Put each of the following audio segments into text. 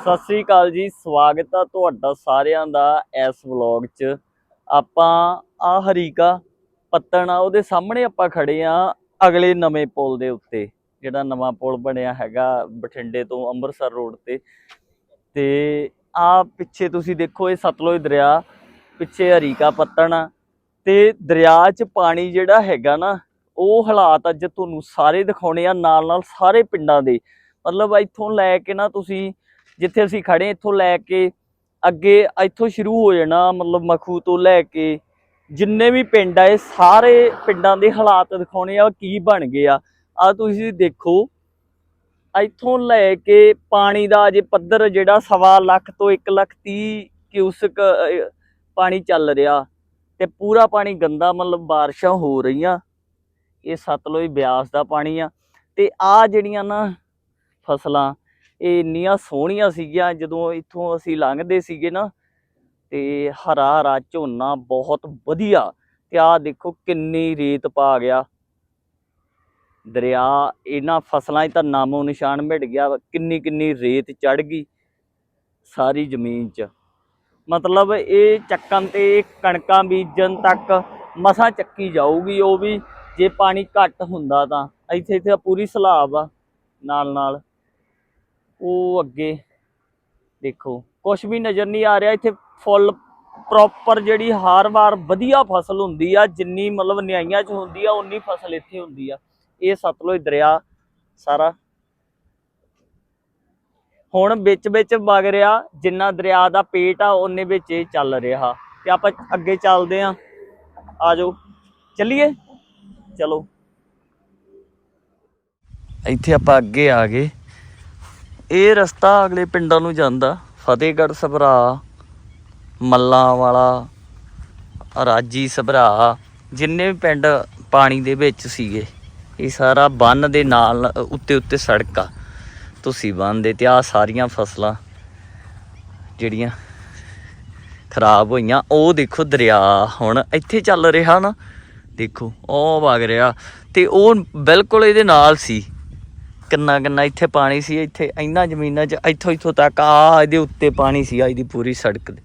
ਸਤਿ ਸ੍ਰੀ ਅਕਾਲ ਜੀ, ਸਵਾਗਤ ਆ ਤੁਹਾਡਾ ਸਾਰਿਆਂ ਦਾ ਇਸ ਵਲੌਗ 'ਚ। ਆਪਾਂ ਆ ਹਰੀਕਾ ਪੱਤਣ ਆ, ਉਹਦੇ ਸਾਹਮਣੇ ਆਪਾਂ ਖੜੇ ਆ ਅਗਲੇ ਨਵੇਂ ਪੁਲ ਦੇ ਉੱਤੇ, ਜਿਹੜਾ ਨਵਾਂ ਪੁਲ ਬਣਿਆ ਹੈਗਾ ਬਠਿੰਡੇ ਤੋਂ ਅੰਮ੍ਰਿਤਸਰ ਰੋਡ ਤੇ। ਤੇ ਆ ਪਿੱਛੇ ਤੁਸੀਂ ਦੇਖੋ ਇਹ ਸਤਲੁਜ ਦਰਿਆ, ਪਿੱਛੇ ਹਰੀਕਾ ਪੱਤਣ ਆ। ਤੇ ਦਰਿਆ 'ਚ ਪਾਣੀ ਜਿਹੜਾ ਹੈਗਾ ਨਾ, ਉਹ ਹਾਲਾਤ ਅੱਜ ਤੁਹਾਨੂੰ ਸਾਰੇ ਦਿਖਾਉਣੇ ਆ ਨਾਲ ਨਾਲ ਸਾਰੇ ਪਿੰਡਾਂ ਦੇ। ਮਤਲਬ ਇੱਥੋਂ ਲੈ ਕੇ ਨਾ ਤੁਸੀਂ ਜਿੱਥੇ ਅਸੀਂ ਖੜੇ ਇੱਥੋਂ ਲੈ ਕੇ ਅੱਗੇ ਇੱਥੋਂ ਸ਼ੁਰੂ ਹੋ ਜਾਣਾ, ਮਤਲਬ ਮਖੂ ਤੋਂ ਲੈ ਕੇ ਜਿੰਨੇ ਵੀ ਪਿੰਡ ਆਏ ਸਾਰੇ ਪਿੰਡਾਂ ਦੇ ਹਾਲਾਤ ਦਿਖਾਉਣੇ ਆ, ਕੀ ਬਣ ਗਏ ਆ। ਆ ਤੁਸੀਂ ਦੇਖੋ, ਇੱਥੋਂ ਲੈ ਕੇ ਪਾਣੀ ਦਾ ਜੇ ਪੱਧਰ ਜਿਹੜਾ ਸਵਾ ਲੱਖ ਤੋਂ 1 ਲੱਖ 30 ਕਿਊਸਕ ਪਾਣੀ ਚੱਲ ਰਿਹਾ ਤੇ ਪੂਰਾ ਪਾਣੀ ਗੰਦਾ, ਮਤਲਬ ਬਾਰਿਸ਼ਾਂ ਹੋ ਰਹੀਆਂ। ਇਹ ਸਤਲੁਜ ਬਿਆਸ ਦਾ ਪਾਣੀ ਆ। ਤੇ ਆ ਜਿਹੜੀਆਂ ਨਾ ਫਸਲਾਂ ਇਹ ਇੰਨੀਆਂ ਸੋਹਣੀਆਂ ਸੀਗੀਆਂ, ਜਦੋਂ ਇੱਥੋਂ ਅਸੀਂ ਲੰਘਦੇ ਸੀਗੇ ਨਾ, ਤੇ ਹਰਾ ਹਰਾ ਝੋਨਾ ਬਹੁਤ ਵਧੀਆ, ਤੇ ਆਹ ਦੇਖੋ ਕਿੰਨੀ ਰੇਤ ਪਾ ਗਿਆ। ਦਰਿਆ, ਇਹਨਾਂ ਫਸਲਾਂ 'ਚ ਤਾਂ ਨਾਮੋ ਨਿਸ਼ਾਨ ਮਿਟ ਗਿਆ ਵਾ। ਕਿੰਨੀ ਕਿੰਨੀ ਰੇਤ ਚੜ ਗਈ ਸਾਰੀ ਜ਼ਮੀਨ 'ਚ। ਮਤਲਬ ਇਹ ਚੱਕਣ ਤੇ ਕਣਕਾਂ ਬੀਜਣ ਤੱਕ ਮਸਾਂ ਚੱਕੀ ਜਾਊਗੀ ਉਹ ਵੀ, ਜੇ ਪਾਣੀ ਘੱਟ ਹੁੰਦਾ ਤਾਂ। ਇੱਥੇ ਇੱਥੇ ਪੂਰੀ ਸਲਾਬ ਆ ਨਾਲ ਨਾਲ ਉਹ ਅੱਗੇ ਦੇਖੋ ਕੁਝ ਵੀ ਨਜ਼ਰ ਨਹੀਂ ਆ ਰਿਹਾ, ਇੱਥੇ ਫੁੱਲ ਪ੍ਰੋਪਰ ਜਿਹੜੀ ਹਰ ਵਾਰ ਵਧੀਆ ਫਸਲ ਹੁੰਦੀ ਆ, ਜਿੰਨੀ ਮਤਲਬ ਨਿਆਈਆਂ 'ਚ ਹੁੰਦੀ ਆ ਉਨੀ ਫਸਲ ਇੱਥੇ ਹੁੰਦੀ ਆ। ਇਹ ਸਤਲੁਜ ਦਰਿਆ ਸਾਰਾ। ਹੁਣ ਵਿੱਚ ਵਿੱਚ ਵਗ ਰਿਹਾ, ਜਿੰਨਾ ਦਰਿਆ ਦਾ ਪੇਟ ਆ ਉਹਨੇ ਵਿੱਚ ਇਹ ਚੱਲ ਰਿਹਾ। ਤੇ ਆਪਾਂ ਅੱਗੇ ਚੱਲਦੇ ਆ। ਆਜੋ ਚੱਲੀਏ? ਚਲੋ। ਇੱਥੇ ਆਪਾਂ ਅੱਗੇ ਆ ਗਏ। ਇਹ ਰਸਤਾ ਅਗਲੇ ਪਿੰਡਾਂ ਨੂੰ ਜਾਂਦਾ। ਫਤਿਹਗੜ੍ਹ ਸਭਰਾ ਮੱਲਾਂ ਵਾਲਾ ਰਾਜੀ ਸਭਰਾ, ਜਿੰਨੇ ਵੀ ਪਿੰਡ ਪਾਣੀ ਦੇ ਵਿੱਚ ਸੀਗੇ, ਇਹ ਸਾਰਾ ਬੰਨ ਦੇ ਨਾਲ ਉੱਤੇ ਉੱਤੇ ਸੜਕ ਆ। ਤੁਸੀਂ ਬੰਨ ਦੇ ਤੇ ਆ ਸਾਰੀਆਂ ਫਸਲਾਂ ਜਿਹੜੀਆਂ ਖਰਾਬ ਹੋਈਆਂ, ਉਹ ਦੇਖੋ ਦਰਿਆ ਹੁਣ ਇੱਥੇ ਚੱਲ ਰਿਹਾ ਨਾ। ਦੇਖੋ, ਉਹ ਵਗ ਰਿਹਾ। ਤੇ ਉਹ ਬਿਲਕੁਲ ਇਹਦੇ ਨਾਲ ਸੀ। ਕਿੰਨਾ ਕਿੰਨਾ ਇੱਥੇ ਪਾਣੀ ਸੀ, ਇੱਥੇ ਇੰਨਾ ਜ਼ਮੀਨਾਂ 'ਚ, ਇੱਥੋਂ ਇੱਥੋਂ ਤੱਕ ਆ, ਇਹਦੇ ਉੱਤੇ ਪਾਣੀ ਸੀ ਆ ਇਹਦੀ ਪੂਰੀ ਸੜਕ ਤੇ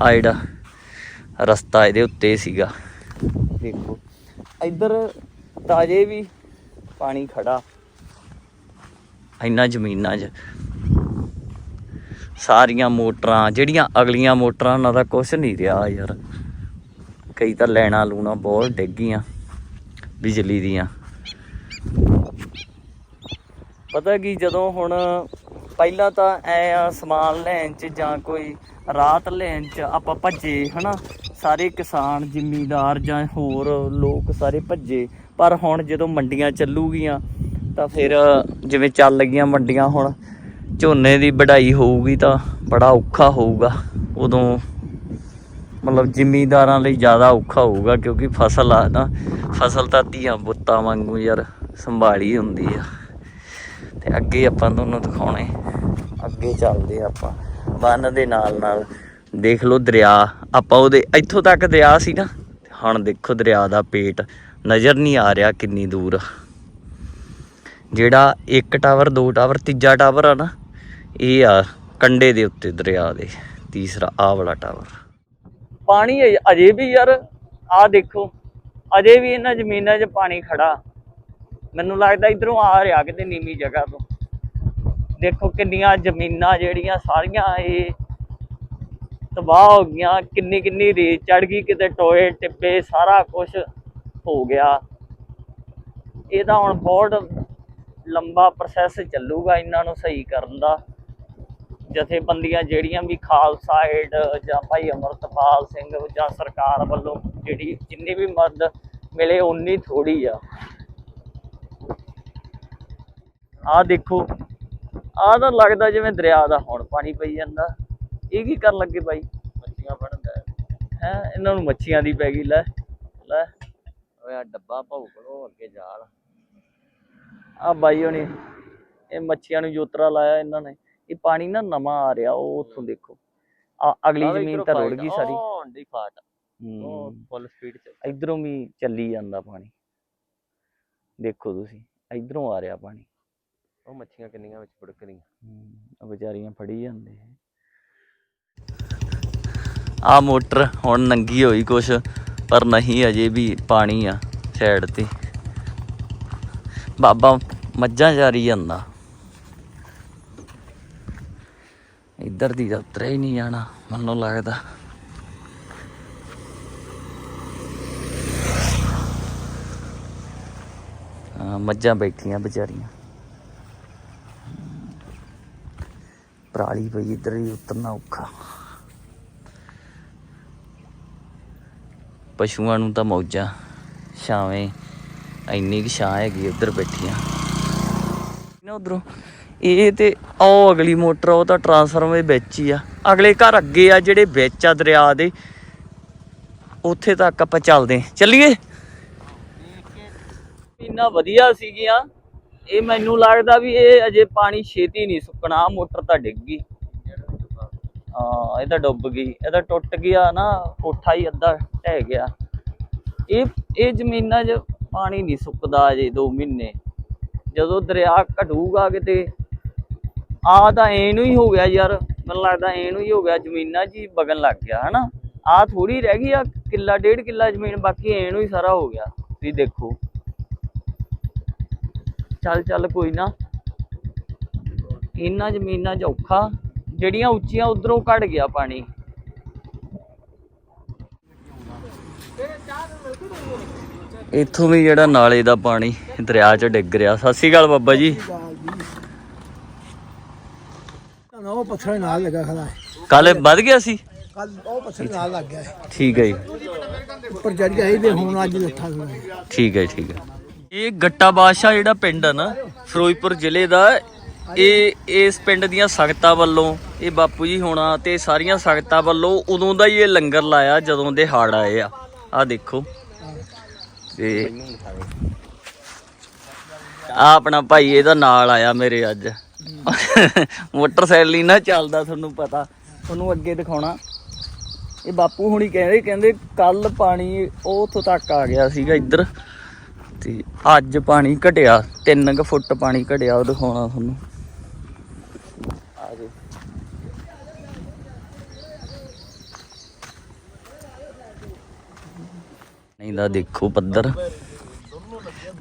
ਆ ਜਿਹੜਾ ਰਸਤਾ ਇਹਦੇ ਉੱਤੇ ਸੀਗਾ। ਦੇਖੋ, ਇੱਧਰ ਤਾਜੇ ਵੀ ਪਾਣੀ ਖੜਾ। ਇੰਨਾ ਜ਼ਮੀਨਾਂ 'ਚ। ਸਾਰੀਆਂ ਮੋਟਰਾਂ, ਜਿਹੜੀਆਂ ਅਗਲੀਆਂ ਮੋਟਰਾਂ, ਉਹਨਾਂ ਦਾ ਕੁਝ ਨਹੀਂ ਰਿਹਾ ਯਾਰ। ਕਈ ਤਾਂ ਲੈਣਾ ਲੂਣਾ ਬਹੁਤ ਡਿੱਗ ਗਈਆਂ, ਬਿਜਲੀ ਦੀਆਂ। ਪਤਾ ਕੀ, ਜਦੋਂ ਹੁਣ ਪਹਿਲਾਂ ਤਾਂ ਐ ਆ ਸਮਾਨ ਲੈਣ ਚ ਜਾਂ ਕੋਈ ਰਾਤ ਲੈਣ ਚ ਆਪਾਂ ਭੱਜੇ, ਹਨਾ? ਸਾਰੇ ਕਿਸਾਨ, ਜ਼ਿਮੀਂਦਾਰ ਜਾਂ ਹੋਰ ਲੋਕ ਸਾਰੇ ਭੱਜੇ। ਪਰ ਹੁਣ ਜਦੋਂ ਮੰਡੀਆਂ ਚੱਲੂਗੀਆਂ, ਤਾਂ ਫਿਰ ਜਿਵੇਂ ਚੱਲ ਗਈਆਂ ਮੰਡੀਆਂ ਹੁਣ, ਝੋਨੇ ਦੀ ਵਢਾਈ ਹੋਊਗੀ ਤਾਂ ਬੜਾ ਔਖਾ ਹੋਊਗਾ। ਉਦੋਂ ਮਤਲਬ ਜ਼ਿਮੀਂਦਾਰਾਂ ਲਈ ਜ਼ਿਆਦਾ ਔਖਾ ਹੋਊਗਾ, ਕਿਉਂਕਿ ਫਸਲ ਆ ਨਾ, ਫਸਲ ਤਾਂ ਧੀਆਂ ਪੁੱਤਾਂ ਵਾਂਗੂ ਯਾਰ ਸੰਭਾਲੀ ਹੁੰਦੀ ਆ। ਤੇ ਅੱਗੇ ਆਪਾਂ ਤੁਹਾਨੂੰ ਦਿਖਾਉਣੇ। ਅੱਗੇ ਚੱਲਦੇ ਆਪਾਂ। ਬੰਨ ਦੇ ਨਾਲ ਨਾਲ ਦੇਖ ਲਓ ਦਰਿਆ। ਆਪਾਂ ਉਹਦੇ ਇੱਥੋਂ ਤੱਕ ਦਰਿਆ ਸੀ ਨਾ ਹੁਣ ਦੇਖੋ ਦਰਿਆ ਦਾ ਪੇਟ। ਨਜ਼ਰ ਨਹੀਂ ਆ ਰਿਹਾ ਕਿੰਨੀ ਦੂਰ। ਜਿਹੜਾ ਇੱਕ ਟਾਵਰ, ਦੋ ਟਾਵਰ, ਤੀਜਾ ਟਾਵਰ ਆ ਨਾ, ਇਹ ਆ ਕੰਡੇ ਦੇ ਉੱਤੇ ਦਰਿਆ ਦੇ। ਤੀਸਰਾ ਆਹ ਵਾਲਾ ਟਾਵਰ। ਪਾਣੀ ਅਜੇ ਵੀ ਯਾਰ ਆ ਦੇਖੋ। ਅਜੇ ਵੀ ਇਹਨਾਂ ਜ਼ਮੀਨਾਂ 'ਚ ਪਾਣੀ ਖੜਾ। ਮੈਨੂੰ ਲੱਗਦਾ ਇਧਰੋਂ ਆ ਰਿਹਾ ਕਿਤੇ ਨੀਵੀਂ ਜਗ੍ਹਾ ਤੋਂ। ਦੇਖੋ ਕਿੰਨੀਆਂ ਜ਼ਮੀਨਾਂ ਜਿਹੜੀਆਂ ਸਾਰੀਆਂ ਇਹ ਤਬਾਹ ਹੋ ਗਈਆਂ ਕਿੰਨੀ ਕਿੰਨੀ ਰੇਤ ਚੜ ਗਈ, ਕਿਤੇ ਟੋਏ ਟਿੱਪੇ ਸਾਰਾ ਕੁਝ ਹੋ ਗਿਆ। ਇਹ ਤਾਂ ਹੁਣ ਬਹੁਤ ਲੰਬਾ ਪ੍ਰੋਸੈਸ ਚੱਲੂਗਾ ਇਹਨਾਂ ਨੂੰ ਸਹੀ ਕਰਨ ਦਾ। ਜਥੇਬੰਦੀਆਂ ਜਿਹੜੀਆਂ ਵੀ ਖਾਲਸਾ ਏਡ ਜਾਂ ਭਾਈ ਅਮਰਤਪਾਲ ਸਿੰਘ ਜਾਂ ਸਰਕਾਰ ਵੱਲੋਂ ਜਿਹੜੀ ਜਿੰਨੀ ਵੀ ਮਦਦ ਮਿਲੇ ਉਨੀ ਥੋੜੀ ਆ। ਆ ਦੇਖੋ ਆ ਤਾਂ ਲੱਗਦਾ ਜਿਵੇਂ ਦਰਿਆ ਦਾ ਹੁਣ ਪਾਣੀ ਪਈ ਜਾਂਦਾ। ਇਹ ਕੀ ਕਰਨ ਲੱਗੇ ਬਾਈ? ਮੱਛੀਆਂ ਫੜਨ ਹੈ ਇਹਨਾਂ ਨੂੰ ਮੱਛੀਆਂ ਦੀ ਪੈ ਗਈ ਲੈ ਲੈ। ਓਏ ਆ ਡੱਬਾ ਭਾਉ ਕੋਲੋਂ ਅੱਗੇ ਜਾਲ। ਆ ਬਾਈ ਹੋਣੀ ਇਹ ਮੱਛੀਆਂ ਨੂੰ ਜੋਤਰਾ ਲਾਇਆ ਇਹਨਾਂ ਨੇ। ਇਹ ਪਾਣੀ ਨਾ ਨਵਾਂ ਆ ਰਿਹਾ ਉਹ ਉੱਥੋਂ ਦੇਖੋ। ਆ ਅਗਲੀ ਜ਼ਮੀਨ ਤਾਂ ਰੁੜ ਗਈ ਸਾਰੀ। ਦੀ ਫਾਟ ਉਹ ਹੂੰ। ਫੁੱਲ ਸਪੀਡ ਚ। ਇਧਰੋਂ ਵੀ ਚੱਲੀ ਜਾਂਦਾ ਪਾਣੀ। ਦੇਖੋ ਤੁਸੀਂ ਇਧਰੋਂ ਆ ਰਿਹਾ ਪਾਣੀ। ਉਹ ਮੱਛੀਆਂ ਕਿੰਨੀਆਂ ਵਿੱਚ ਬੁੜਕ ਰਹੀਆਂ। ਉਹ ਵਿਚਾਰੀਆਂ ਫੜੀ ਜਾਂਦੇ ਆ। ਮੋਟਰ ਹੁਣ ਨੰਗੀ ਹੋਈ ਕੁਛ ਪਰ ਨਹੀਂ ਅਜੇ ਵੀ ਪਾਣੀ ਆ ਸਾਈਡ ਤੇ। ਬਾਬਾ ਮੱਝਾਂ ਚਾਰੀ ਜਾਂਦਾ। ਇੱਧਰ ਦੀ ਤਾਂ ਉਤਰਿਆ ਹੀ ਨਹੀਂ ਜਾਣਾ ਮੈਨੂੰ ਲੱਗਦਾ। ਮੱਝਾਂ ਬੈਠੀਆਂ ਵਿਚਾਰੀਆਂ। ਪਰਾਲੀ ਪਈ ਇੱਧਰ ਹੀ ਉਤਰਨਾ ਔਖਾ। ਪਸ਼ੂਆਂ ਨੂੰ ਤਾਂ ਮੌਜਾਂ। ਛਾਵੇਂ ਇੰਨੀ ਕਿ ਛਾਂ ਹੈਗੀ ਉੱਧਰ ਬੈਠੀਆਂ। ਨਾ ਉਧਰੋਂ। ਇਹ ਤੇ ਉਹ ਅਗਲੀ ਮੋਟਰ ਉਹ ਤਾਂ ਟਰਾਂਸਫਾਰਮਰ ਦੇ ਵਿੱਚ ਹੀ ਆ। ਅਗਲੇ ਘਰ ਅੱਗੇ ਆ ਜਿਹੜੇ ਵਿੱਚ ਆ ਦਰਿਆ ਦੇ। ਉੱਥੇ ਤੱਕ ਆਪਾਂ ਚੱਲਦੇ। ਚੱਲੀਏ? ਇੰਨਾ ਵਧੀਆ ਸੀਗੀਆਂ। ਇਹ ਮੈਨੂੰ ਲੱਗਦਾ ਵੀ ਇਹ ਅਜੇ ਪਾਣੀ ਛੇਤੀ ਨਹੀਂ ਸੁੱਕਣਾ ਆਹ ਮੋਟਰ ਤਾਂ ਡਿੱਗ ਗਈ। ਹਾਂ, ਇਹ ਤਾਂ ਡੁੱਬ ਗਈ। ਇਹ ਤਾਂ ਟੁੱਟ ਗਿਆ ਨਾ, ਕੋਠਾ ਹੀ ਅੱਧਾ ਢਹਿ ਗਿਆ। ਇਹ ਇਹ ਜ਼ਮੀਨਾਂ 'ਚ ਪਾਣੀ ਨਹੀਂ ਸੁੱਕਦਾ ਅਜੇ 2 ਮਹੀਨੇ। ਜਦੋਂ ਦਰਿਆ ਘਟੂਗਾ ਕਿਤੇ ਆ ਤਾਂ ਐਨੂੰ ਹੀ ਹੋ ਗਿਆ ਯਾਰ। ਮੈਨੂੰ ਲੱਗਦਾ ਐਨੂੰ ਹੀ ਹੋ ਗਿਆ, ਜ਼ਮੀਨਾਂ 'ਚ ਹੀ ਵਗਣ ਲੱਗ ਗਿਆ, ਹਨਾ? ਆ ਥੋੜੀ ਰਹਿ ਗਈ ਆ ਕਿੱਲਾ, ਡੇਢ ਕਿੱਲਾ ਜ਼ਮੀਨ, ਬਾਕੀ ਐਨੂੰ ਹੀ ਸਾਰਾ ਹੋ ਗਿਆ। ਤੁਸੀਂ ਦੇਖੋ। ਚੱਲ ਚੱਲ ਕੋਈ ਨਾ। ਇਹਨਾਂ ਜ਼ਮੀਨਾਂ 'ਚ ਔਖਾ। ਜਿਹੜੀਆਂ ਉੱਚੀਆਂ ਉਧਰੋਂ ਘਟ ਗਿਆ ਪਾਣੀ। ਇੱਥੋਂ ਵੀ ਜਿਹੜਾ ਨਾਲੇ ਦਾ ਪਾਣੀ ਦਰਿਆ 'ਚ ਡਿੱਗ ਰਿਹਾ। ਸਤਿ ਸ਼੍ਰੀ ਅਕਾਲ ਬਾਬਾ ਜੀ। ਨਾ ਉਹ ਪੱਥਰ ਨਾਲ ਲੱਗਾ ਖੜਾ। ਹੈ ਕੱਲ ਵੱਧ ਗਿਆ ਸੀ? ਕੱਲ ਉਹ ਪੱਥਰ ਨਾਲ ਲੱਗ ਗਿਆ। ਹੈ ਠੀਕ ਹੈ ਜੀ। ਉੱਪਰ ਚੜ ਗਿਆ ਤੇ ਹੁਣ ਅੱਜ ਲੱਥਾ ਠੀਕ ਹੈ ਠੀਕ ਹੈ। ਇਹ ਗੱਟਾ ਬਾਦਸ਼ਾਹ ਜਿਹੜਾ ਪਿੰਡ ਆ ਨਾ, ਫਿਰੋਜ਼ਪੁਰ ਜ਼ਿਲ੍ਹੇ ਦਾ, ਇਹ ਇਸ ਪਿੰਡ ਦੀਆਂ ਸੰਗਤਾਂ ਵੱਲੋਂ, ਇਹ ਬਾਪੂ ਜੀ ਹੋਣਾ ਤੇ ਸਾਰੀਆਂ ਸੰਗਤਾਂ ਵੱਲੋਂ ਉਦੋਂ ਦਾ ਹੀ ਇਹ ਲੰਗਰ ਲਾਇਆ ਜਦੋਂ ਦੇ ਹਾੜ ਆਏ ਆ। ਆ ਦੇਖੋ। ਤੇ ਆ ਆਪਣਾ ਭਾਈ ਇਹਦਾ ਨਾਲ ਆਇਆ ਮੇਰੇ ਅੱਜ। ਮੋਟਰਸਾਈਕਲ ਹੀ ਨਾ ਚੱਲਦਾ ਤੁਹਾਨੂੰ ਪਤਾ। ਤੁਹਾਨੂੰ ਅੱਗੇ ਦਿਖਾਉਣਾ। ਇਹ ਬਾਪੂ ਹੁਣੀ ਕਹਿੰਦੇ ਕਹਿੰਦੇ ਕੱਲ ਪਾਣੀ ਉਹ ਉੱਥੋਂ ਤੱਕ ਆ ਗਿਆ ਸੀਗਾ ਇੱਧਰ। ਤੇ ਅੱਜ ਪਾਣੀ ਘਟਿਆ 3 ਕੁ ਫੁੱਟ ਪਾਣੀ ਘਟਿਆ ਉਹ ਦਿਖਾਉਣਾ ਤੁਹਾਨੂੰ। ਆ ਜੀ ਨਹੀਂ ਦਾ ਦੇਖੋ ਪੱਧਰ।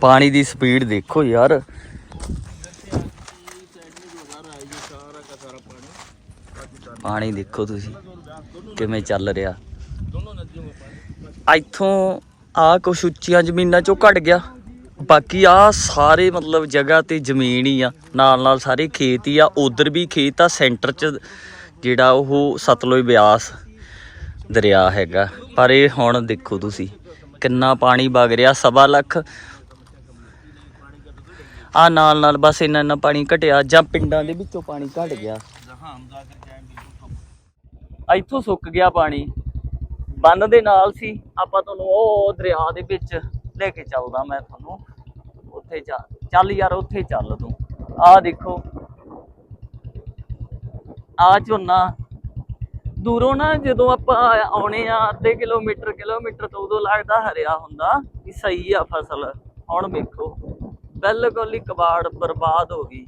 ਪਾਣੀ ਦੀ ਸਪੀਡ ਦੇਖੋ ਯਾਰ। ਪਾਣੀ ਦੇਖੋ ਤੁਸੀਂ, ਕਿਵੇਂ ਚੱਲ ਰਿਹਾ। ਇੱਥੋਂ ਆ ਕੁਛ ਉੱਚੀਆਂ ਜ਼ਮੀਨਾਂ ਚੋਂ ਘਟ ਗਿਆ। ਬਾਕੀ ਆ ਸਾਰੇ ਮਤਲਬ ਜਗ੍ਹਾ ਤੇ ਜ਼ਮੀਨ ਹੀ ਆ। ਨਾਲ ਨਾਲ ਸਾਰੇ ਖੇਤ ਹੀ ਆ। ਉਧਰ ਵੀ ਖੇਤ ਆ, ਸੈਂਟਰ 'ਚ ਜਿਹੜਾ ਉਹ ਸਤਲੁਜ ਬਿਆਸ ਦਰਿਆ ਹੈਗਾ। ਪਰ ਇਹ ਹੁਣ ਦੇਖੋ ਤੁਸੀਂ, ਕਿੰਨਾ ਪਾਣੀ ਵਗ ਰਿਹਾ, ਸਵਾ ਲੱਖ। ਆ ਨਾਲ ਨਾਲ ਬਸ ਇੰਨਾ ਇੰਨਾ ਪਾਣੀ ਘਟਿਆ, ਜਾਂ ਪਿੰਡਾਂ ਦੇ ਵਿੱਚੋਂ ਪਾਣੀ ਘਟ ਗਿਆ। ਇੱਥੋਂ ਸੁੱਕ ਗਿਆ ਪਾਣੀ। ਬੰਨ ਦੇ ਨਾਲ ਸੀ। ਆਪਾਂ ਤੁਹਾਨੂੰ ਉਹ ਦਰਿਆ ਦੇ ਵਿੱਚ ਲੈ ਕੇ ਚੱਲਦਾ ਮੈਂ ਤੁਹਾਨੂੰ। ਉੱਥੇ ਜਾ, ਚੱਲ ਯਾਰ, ਉੱਥੇ ਚੱਲ ਤੂੰ। ਆਹ ਦੇਖੋ। ਆ ਝੋਨਾ। ਦੂਰੋਂ ਨਾ ਜਦੋਂ ਆਪਾਂ ਆਉਣੇ ਆ ਅੱਧੇ ਕਿਲੋਮੀਟਰ ਕਿਲੋਮੀਟਰ ਤੋਂ ਉਦੋਂ ਲੱਗਦਾ ਹਰਿਆ ਹੁੰਦਾ ਕਿ ਸਹੀ ਆ ਫਸਲ। ਹੁਣ ਵੇਖੋ, ਬਿਲਕੁਲ ਹੀ ਕਬਾੜ ਬਰਬਾਦ ਹੋ ਗਈ।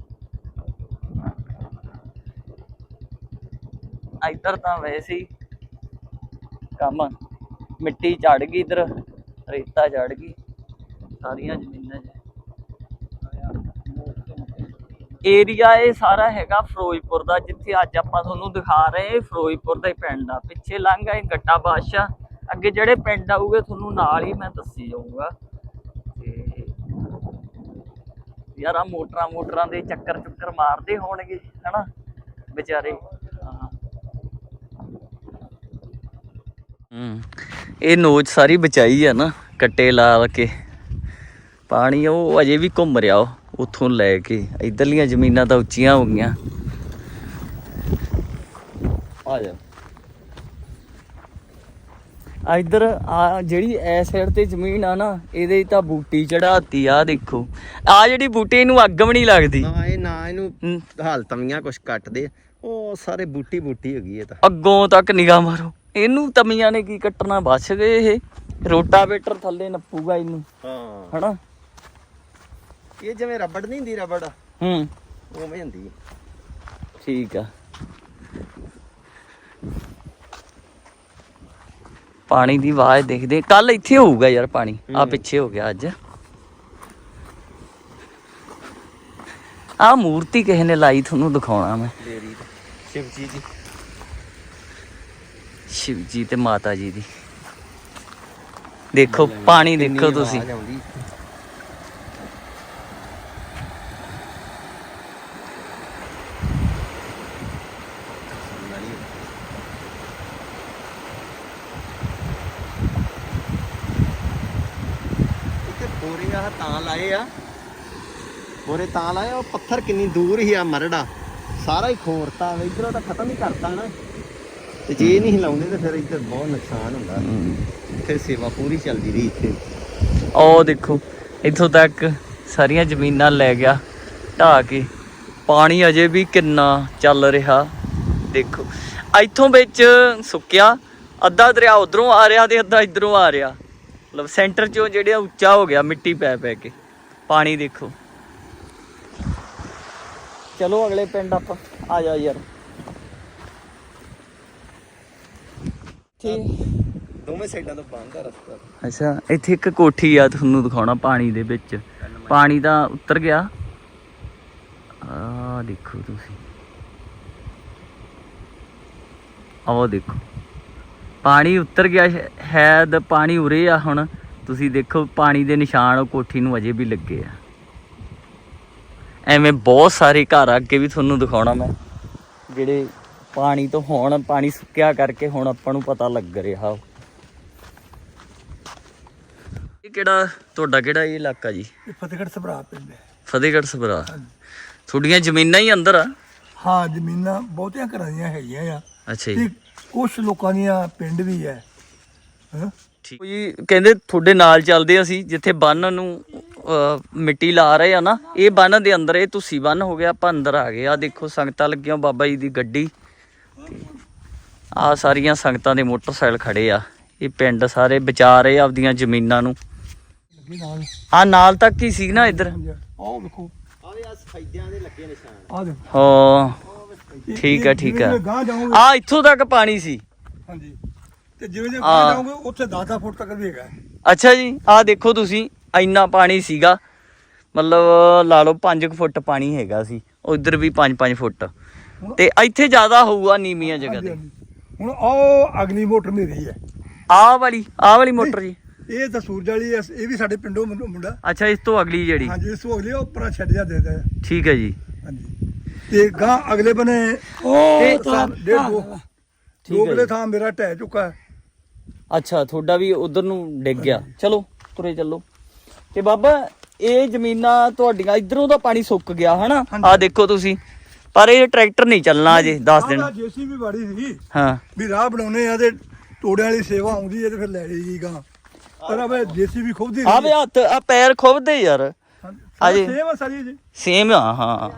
ਇੱਧਰ ਤਾਂ ਵੈਸੇ ਹੀ ਕੰਮ। ਮਿੱਟੀ ਝੜ ਗਈ ਇਧਰ, ਰੇਤਾ ਝੜ ਗਈ। ਸਾਰੀਆਂ ਜ਼ਮੀਨਾਂ 'ਚ। ਏਰੀਆ ਇਹ ਸਾਰਾ ਹੈਗਾ ਫਿਰੋਜ਼ਪੁਰ ਦਾ, ਜਿੱਥੇ ਅੱਜ ਆਪਾਂ ਤੁਹਾਨੂੰ ਦਿਖਾ ਰਹੇ ਹਾਂ ਫਿਰੋਜ਼ਪੁਰ ਦਾ ਹੀ ਪਿੰਡ ਆ। ਪਿੱਛੇ ਲੰਘ ਆਏ ਗੱਟਾ ਬਾਦਸ਼ਾਹ। ਅੱਗੇ ਜਿਹੜੇ ਪਿੰਡ ਆਊਗੇ ਤੁਹਾਨੂੰ ਨਾਲ ਹੀ ਮੈਂ ਦੱਸੀ ਜਾਊਂਗਾ। ਤੇ ਯਾਰ ਆ ਮੋਟਰਾਂ ਮੋਟਰਾਂ ਦੇ ਚੱਕਰ ਚੁੱਕਰ ਮਾਰਦੇ ਹੋਣਗੇ, ਹਨਾ? ਵਿਚਾਰੇ ਹਾਂ ਹੂੰ ਇਹ ਨੋਚ ਸਾਰੀ ਬਚਾਈ ਆ ਨਾ ਕੱਟੇ ਲਾ ਕੇ। ਪਾਣੀ ਉਹ ਅਜੇ ਵੀ ਘੁੰਮ ਰਿਹਾ ਉਹ ਉੱਥੋਂ ਲੈ ਕੇ। ਇਧਰਲੀਆਂ ਜ਼ਮੀਨਾਂ ਤਾਂ ਉੱਚੀਆਂ ਹੋ ਗਈਆਂ। ਆ ਜਾ। ਆ ਇਧਰ ਆ ਜਿਹੜੀ ਐ ਸਾਈਡ ਤੇ ਜ਼ਮੀਨ ਆ ਨਾ ਇਹਦੇ ਤਾਂ ਬੂਟੀ ਚੜਾਤੀ ਆ ਦੇਖੋ। ਆ ਜਿਹੜੀ ਬੂਟੀ ਇਹਨੂੰ ਅੱਗ ਵੀ ਨਹੀਂ ਲੱਗਦੀ। ਨਾ ਇਹ ਨਾ ਇਹਨੂੰ ਹੂੰ, ਹਾਲਤਮੀਆਂ ਕੁਛ ਕੱਟਦੇ ਉਹ ਸਾਰੇ ਬੂਟੀ ਬੂਟੀ ਹੈਗੀ ਇਹ ਤਾਂ। ਅੱਗੋਂ ਤੱਕ ਨਿਗਾਹ ਮਾਰੋ। ਇਹਨੂੰ ਤਮੀਆਂ ਨੇ ਕੀ ਕੱਟਣਾ? ਬਚ ਗਏ ਇਹ। ਰੋਟਾਵੇਟਰ ਥੱਲੇ ਨੱਪੂਗਾ ਇਹਨੂੰ। ਹਾਂ। ਹਨਾ? ਇਹ ਜਿਵੇਂ ਰਬੜ ਨਹੀਂ ਹੁੰਦੀ ਰਬੜ? ਹੂੰ। ਉਵੇਂ ਹੁੰਦੀ ਠੀਕ ਆ। ਪਾਣੀ ਦੀ ਆਵਾਜ਼ ਦੇਖਦੇ। ਕੱਲ ਇੱਥੇ ਹੋਊਗਾ ਯਾਰ ਪਾਣੀ। ਆ। ਪਿੱਛੇ ਹੋ ਗਿਆ ਅੱਜ। ਆ ਮੂਰਤੀ ਕਿਸੇ ਨੇ ਲਾਈ ਤੁਹਾਨੂੰ ਦਿਖਾਉਣਾ ਮੈਂ। ਦੇਰੀ ਸ਼ਿਵ ਜੀ ਦੀ। ਸ਼ਿਵ ਜੀ ਤੇ ਮਾਤਾ ਜੀ ਦੀ। ਦੇਖੋ ਪਾਣੀ ਦੇਖੋ ਤੁਸੀਂ। ਤਾਂ ਲਾਏ ਆ। ਬੋਰੇ ਤਾਂ ਲਾਏ ਉਹ ਪੱਥਰ ਕਿੰਨੀ ਦੂਰ ਹੀ ਆ ਮਰੜਾ। ਸਾਰਾ ਹੀ ਖੋਰਤਾ ਇਧਰੋਂ ਤਾਂ ਖਤਮ ਹੀ ਕਰਤਾ ਨਾ। ਤੇ ਜੇ ਇਹ ਨਹੀਂ ਲਾਉਂਦੇ ਤੇ ਫਿਰ ਇੱਧਰ ਬਹੁਤ ਨੁਕਸਾਨ ਹੁੰਦਾ। ਫਿਰ ਸੇਵਾ ਪੂਰੀ ਚੱਲਦੀ ਰਹੀ ਇੱਥੇ। ਉਹ ਦੇਖੋ ਇੱਥੋਂ ਤੱਕ ਸਾਰੀਆਂ ਜ਼ਮੀਨਾਂ ਲੈ ਗਿਆ ਢਾ ਕੇ। ਪਾਣੀ ਅਜੇ ਵੀ ਕਿੰਨਾ ਚੱਲ ਰਿਹਾ ਦੇਖੋ। ਇੱਥੋਂ ਵਿੱਚ ਸੁੱਕਿਆ ਅੱਧਾ ਦਰਿਆ ਉਧਰੋਂ ਆ ਰਿਹਾ ਤੇ ਅੱਧਾ ਇਧਰੋਂ ਆ ਰਿਹਾ। ਮਤਲਬ ਸੈਂਟਰ ਚੋਂ ਜਿਹੜਾ ਉੱਚਾ ਹੋ ਗਿਆ ਮਿੱਟੀ ਪੈ ਪੈ ਕੇ। ਪਾਣੀ ਦੇਖੋ। ਚਲੋ ਅਗਲੇ ਪਿੰਡ ਆਪਾਂ ਆ ਜਾ ਯਾਰ। ਠੀਕ ਦੋਵੇਂ ਸਾਈਡਾਂ ਤੋਂ ਬੰਦ ਆ ਰਸਤਾ। ਅੱਛਾ ਇੱਥੇ ਇੱਕ ਕੋਠੀ ਆ ਤੁਹਾਨੂੰ ਦਿਖਾਉਣਾ ਪਾਣੀ ਦੇ ਵਿੱਚ। ਪਾਣੀ ਤਾਂ ਉੱਤਰ ਗਿਆ। ਆ ਦੇਖੋ ਤੁਸੀਂ। ਆਹ ਦੇਖੋ। ਪਾਣੀ ਉੱਤਰ ਗਿਆ ਹੈ- ਦ ਪਾਣੀ ਉਰੇ ਆ ਹੁਣ। ਤੁਸੀਂ ਦੇਖੋ ਪਾਣੀ ਦੇ ਨਿਸ਼ਾਨ ਉਹ ਕੋਠੀ ਨੂੰ ਅਜੇ ਵੀ ਲੱਗੇ ਆ। ਐਵੇਂ ਬਹੁਤ ਸਾਰੇ ਘਰ ਅੱਗੇ ਵੀ ਤੁਹਾਨੂੰ ਦਿਖਾਉਣਾ ਮੈਂ। ਜਿਹੜੇ ਪਾਣੀ ਤੋਂ ਹੁਣ ਪਾਣੀ ਸੁੱਕਿਆ ਕਰਕੇ ਹੁਣ ਆਪਾਂ ਨੂੰ ਪਤਾ ਲੱਗ ਰਿਹਾ। ਇਹ ਕਿਹੜਾ ਤੁਹਾਡਾ ਕਿਹੜਾ ਇਹ ਇਲਾਕਾ ਜੀ? ਇਹ ਫਤਿਹਗੜ੍ਹ ਸਭਰਾ ਪਿੰਡ ਹੈ। ਫਤਿਹਗੜ੍ਹ ਸਭਰਾ। ਤੁਹਾਡੀਆਂ ਜ਼ਮੀਨਾਂ ਹੀ ਅੰਦਰ ਆ? ਹਾਂ ਜ਼ਮੀਨਾਂ ਬਹੁਤਿਆਂ ਘਰਾਂ ਦੀਆਂ ਹੈਗੀਆਂ ਆ। ਅੱਛਾ ਜੀ। ਕੁਝ ਲੋਕਾਂ ਦੀਆਂ ਪਿੰਡ ਵੀ ਹੈ। ਹਾਂ? ਠੀਕ ਜੀ ਕਹਿੰਦੇ ਤੁਹਾਡੇ ਨਾਲ ਚੱਲਦੇ ਅਸੀਂ ਜਿੱਥੇ ਬੰਨ ਨੂੰ ਮਿੱਟੀ ਲਾ ਰਹੇ ਆ ਨਾ ਇਹ ਬੰਨ ਦੇ ਅੰਦਰ ਇਹ ਤੁਸੀਂ ਬੰਨ ਹੋ ਗਿਆ ਆਪਾਂ ਅੰਦਰ ਆ ਗਏ। ਆ ਦੇਖੋ ਸੰਗਤਾਂ ਲੱਗੀਆਂ ਬਾਬਾ ਜੀ ਦੀ ਗੱਡੀ। ਆ ਸਾਰੀਆਂ ਸੰਗਤਾਂ ਦੇ ਮੋਟਰਸਾਈਕਲ ਖੜੇ ਆ। ਇਹ ਪਿੰਡ ਸਾਰੇ ਵਿਚਾਰ ਰਹੇ ਆਪਦੀਆਂ ਜ਼ਮੀਨਾਂ ਨੂੰ। ਆ ਨਾਲ ਤੱਕ ਹੀ ਸੀ ਨਾ ਇੱਧਰ? ਆਹ ਵੇਖੋ। ਆਵੇ ਆ ਹਾਂ ਠੀਕ ਠੀਕ ਜਾਓਗੇ। ਆ ਇੱਥੋਂ ਤੱਕ ਪਾਣੀ ਸੀ। ਹਾਂਜੀ। ਤੇ ਜਿਵੇਂ ਜਿਵੇਂ ਹਾਂ। ਗਾਂ ਜਾਓਗੇ ਉੱਥੇ 10 ਫੁੱਟ ਤੱਕ ਵੀ ਹੈਗਾ। ਅੱਛਾ ਜੀ ਆ ਦੇਖੋ ਤੁਸੀਂ ਇੰਨਾ ਪਾਣੀ ਸੀਗਾ। ਮਤਲਬ ਲਾ ਲਓ 5 ਫੁੱਟ ਪਾਣੀ ਹੈਗਾ ਸੀ। ਉਧਰ ਵੀ 5-5 ਫੁੱਟ। ਤੇ ਇੱਥੇ ਜ਼ਿਆਦਾ ਹੋਊਗਾ ਨੀਵੀਆਂ ਜਗ੍ਹਾ ਤੇ। ਹੁਣ ਆਹ ਅਗਲੀ ਮੋਟਰ ਮੇਰੀ ਹੈ। ਆਹ ਵਾਲੀ ਆਹ ਵਾਲੀ ਮੋਟਰ ਜੀ? ਇਹ ਤਾਂ ਸੂਰਜ ਵਾਲੀ ਹੈ ਇਹ ਵੀ ਸਾਡੇ ਪਿੰਡੋਂ ਮੁੰਡਾ- ਮੁੰਡਾ। ਅੱਛਾ ਇਸ ਤੋਂ ਅਗਲੀ ਜਿਹੜੀ? ਹਾਂਜੀ ਇਸ ਤੋਂ ਅਗਲੀ ਉਹ ਉੱਪਰ ਛੱਡ ਜਾ ਦੇ ਦੇ। ਠੀਕ ਹੈ ਜੀ। ਹਾਂਜੀ। ਤੇ ਗਾਂ ਅਗਲੇ ਬਨੇ ਤੇ- ਉਹ ਡੇਢ ਦੋ। ਠੀਕ ਦੋ ਹੈ ਕਿਲੇ ਜੀ। ਥਾਂ ਮੇਰਾ ਢਹਿ ਚੁੱਕਾ ਹੈ। ਅੱਛਾ ਤੁਹਾਡਾ ਵੀ ਉਧਰ ਨੂੰ ਡਿੱਗ ਗਿਆ। ਚਲੋ ਤੁਰੇ ਚੱਲੋ। ਤੇ ਬਾਬਾ ਇਹ ਜ਼ਮੀਨਾਂ ਤੁਹਾਡੀਆਂ ਇਧਰੋਂ ਦਾ ਪਾਣੀ ਸੁੱਕ ਗਿਆ ਹਨਾ। ਆ ਦੇਖੋ ਤੁਸੀਂ ਪਰ ਇਹ ਟਰੈਕਟਰ ਨਹੀਂ ਚੱਲਣਾ ਅਜੇ 10 ਦਿਨ। ਜੇਸੀਬੀ ਬਾੜੀ ਸੀ ਹਾਂ। ਵੀ ਰਾਹ ਬਣਾਉਣੇ ਆ ਤੇ ਤੋੜਿਆਂ ਵਾਲੀ ਸੇਵਾ ਆਉਂਦੀ ਹੈ ਤੇ ਫਿਰ ਲੈ ਜਾਈਗੀ ਗਾਂ। ਪਰ ਅਬੇ ਜੇਸੀਬੀ ਖੋਬਦੀ ਆ ਵੀ ਹੱਥ ਆ ਪੈਰ ਖੁੱਬਦੇ ਯਾਰ। ਆ ਜੀ। ਸੇਵਾ ਸਾਰੀ ਜੀ। ਸੇਮ ਆ ਹਾਂ।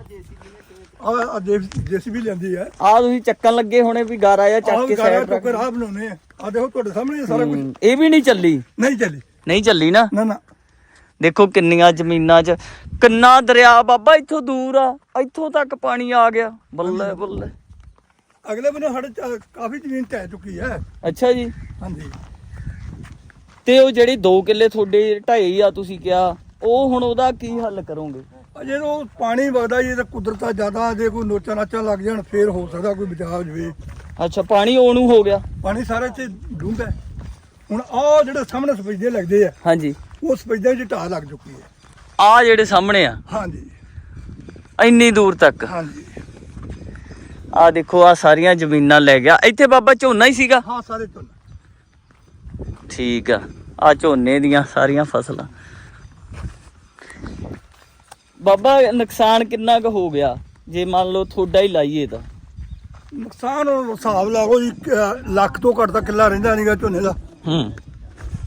ਆ ਜੇਸੀਬੀ ਲੈਂਦੀ ਹੈ ਆ। ਤੁਸੀਂ ਚੱਕਣ ਲੱਗੇ ਹੋਣੇ ਵੀ ਗਾਰਾ ਜਾਂ ਚੱਕ ਕੇ ਸਾਈਡ ਚੁੱਕ ਕੇ ਰਾਹ ਬਣਾਉਣੇ ਆ। ਆ ਦੇਖੋ ਤੁਹਾਡੇ ਸਾਹਮਣੇ ਸਾਰਾ ਕੁਝ ਇਹ ਵੀ ਨਹੀਂ ਚੱਲੀ? ਨਹੀਂ ਚੱਲੀ। ਨਹੀਂ ਚੱਲੀ ਨਾ? ਨਾ ਨਾ। ਦੇਖੋ ਕਿੰਨੀਆਂ ਜ਼ਮੀਨਾਂ 'ਚ ਕਿੰਨਾ ਦਰਿਆ ਬਾਬਾ ਇੱਥੋਂ ਦੂਰ ਆ ਇੱਥੋਂ ਤੱਕ ਪਾਣੀ ਆ ਗਿਆ। ਬੱਲੇ ਬੱਲੇ। ਅਗਲੇ ਬੰਨੇ ਸਾਡੇ ਚ- ਕਾਫੀ ਜ਼ਮੀਨ ਢਹਿ ਚੁੱਕੀ ਹੈ। ਅੱਛਾ ਜੀ। ਹਾਂਜੀ। ਤੇ ਉਹ ਜਿਹੜੇ 2 ਕਿੱਲੇ ਤੁਹਾਡੇ ਢਾਈ ਆ ਤੁਸੀਂ ਕਿਹਾ ਉਹ ਹੁਣ ਉਹਦਾ ਕੀ ਹੱਲ ਕਰੋਗੇ? ਅਜੇ ਉਹ ਪਾਣੀ ਵਗਦਾ ਜੀ ਤੇ ਕੁਦਰਤਾਂ ਜ਼ਿਆਦਾ ਜੇ ਕੋਈ ਨੋਚਾ ਨਾਚਾ ਲੱਗ ਜਾਣ ਫੇਰ ਹੋ ਸਕਦਾ ਕੋਈ ਬਚਾਅ ਹੋ ਜਵੇ। ਅੱਛਾ ਪਾਣੀ ਉਹਨੂੰ ਹੋ ਗਿਆ। ਪਾਣੀ ਸਾਰਾ ਇੱਥੇ ਡੂੰਘਾ ਹੈ। ਹੁਣ ਆਹ ਜਿਹੜੇ ਸਾਹਮਣੇ ਸਪੈਦੇ ਲੱਗਦੇ ਆ ਹਾਂਜੀ। ਉਹ ਸਪੈਦੇ 'ਚ ਢਾਹ ਲੱਗ ਚੁੱਕੀ ਹੈ। ਆ ਜਿਹੜੇ ਸਾਹਮਣੇ ਆ? ਹਾਂਜੀ। ਇੰਨੀ ਦੂਰ ਤੱਕ? ਹਾਂਜੀ। ਆ ਦੇਖੋ ਆ ਸਾਰੀਆਂ ਜ਼ਮੀਨਾਂ ਲੈ ਗਿਆ। ਇੱਥੇ ਬਾਬਾ ਝੋਨਾ ਹੀ ਸੀਗਾ? ਹਾਂ ਸਾਰੇ ਚੁੱਲ ਠੀਕ ਆ। ਆ ਝੋਨੇ ਦੀਆਂ ਸਾਰੀਆਂ ਫਸਲਾਂ। ਬਾਬਾ ਨੁਕਸਾਨ ਕਿੰਨਾ ਕੁ ਹੋ ਗਿਆ? ਜੇ ਮੰਨ ਲਓ ਤੁਹਾਡਾ ਹੀ ਲਾਈਏ ਤਾਂ। ਨੁਕਸਾਨ ਹੁਣ ਹਿਸਾਬ ਲਾਗੋ ਜੀ ਅਹ ਲੱਖ ਤੋਂ ਘੱਟ ਤਾਂ ਕਿੱਲਾ ਰਹਿੰਦਾ ਨਹੀਂਗਾ ਝੋਨੇ ਦਾ। ਹੂੰ।